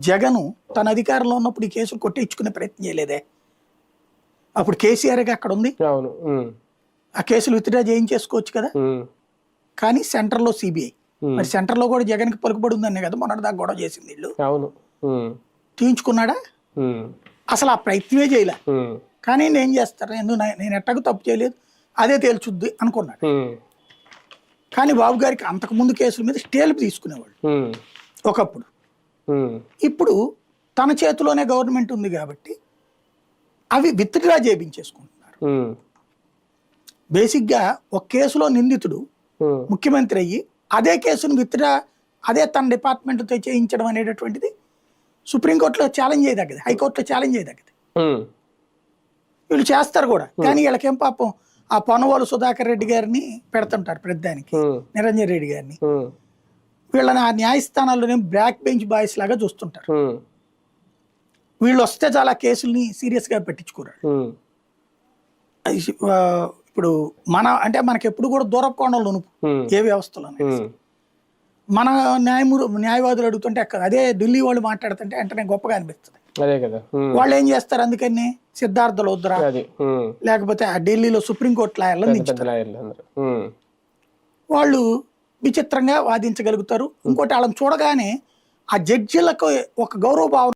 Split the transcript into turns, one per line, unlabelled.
జగను తన అధికారంలో ఉన్నప్పుడు ఈ కేసులు కొట్టించుకునే ప్రయత్నం చేయలేదే. అప్పుడు కేసీఆర్ అక్కడ ఉంది. ఆ కేసులు విత్డ్రా చేయించేసుకోవచ్చు కదా. కానీ సెంటర్లో సిబిఐ. మరి సెంటర్లో కూడా జగన్కి పలుకుబడి ఉందనే కదా మొన్నటి దాకా గొడవ చేసింది వీళ్ళు. తీయించుకున్నాడా? అసలు ఆ ప్రయత్నమే చేయలే. కానీ నేను చేస్తాను? ఎందుకు నేను ఎట్టకు తప్పు చేయలేదు. అదే తేల్చుద్ది అనుకున్నాడు. కానీ బాబు గారికి అంతకు ముందు కేసుల మీద స్టేలు తీసుకునేవాళ్ళు. ఒకప్పుడు. ఇప్పుడు తన చేతిలోనే గవర్నమెంట్ ఉంది కాబట్టి అవి విత్డ్రా చేయించేసుకుంటున్నారు
ఉమ్,
బేసిక్గా ఒక కేసులో నిందితుడు ముఖ్యమంత్రి అయ్యి అదే కేసును విత్డ్రా అదే తన డిపార్ట్మెంట్తో చేయించడం అనేటటువంటిది సుప్రీంకోర్టులో ఛాలెంజ్ చేయదగ్గది హైకోర్టులో ఛాలెంజ్ చేయదగ్గది. వీళ్ళు చేస్తారు కూడా. కానీ వీళ్ళకేం పాపం ఆ పొనవాలు సుధాకర్ రెడ్డి గారిని పెడుతుంటారు ప్రతిదానికి.
ఉమ్,
నిరంజన్ రెడ్డి గారిని. వీళ్ళని ఆ న్యాయస్థానాల్లోనే బ్లాక్ బెంచ్ బాయ్స్ లాగా చూస్తుంటారు. వీళ్ళు వస్తే చాలా కేసుల్ని సీరియస్గా ఆ, ఇప్పుడు మన అంటే మనకి ఎప్పుడు కూడా దూర కోణంలో ఏ వ్యవస్థలో మన న్యాయమూరు న్యాయవాదులు అడుగుతుంటే అదే ఢిల్లీ వాళ్ళు మాట్లాడుతుంటే వెంటనే గొప్పగా అనిపిస్తుంది.
అదే కదా. ఉమ్,
వాళ్ళు ఏం చేస్తారు అందుకని? సిద్ధార్థ లోద్రా లేకపోతే ఆ ఢిల్లీలో సుప్రీంకోర్టు
లాయర్లు
వాళ్ళు విచిత్రంగా వాదించగలుగుతారు. ఇంకోటి వాళ్ళని చూడగానే ఆ జడ్జిలకు ఒక గౌరవ భావన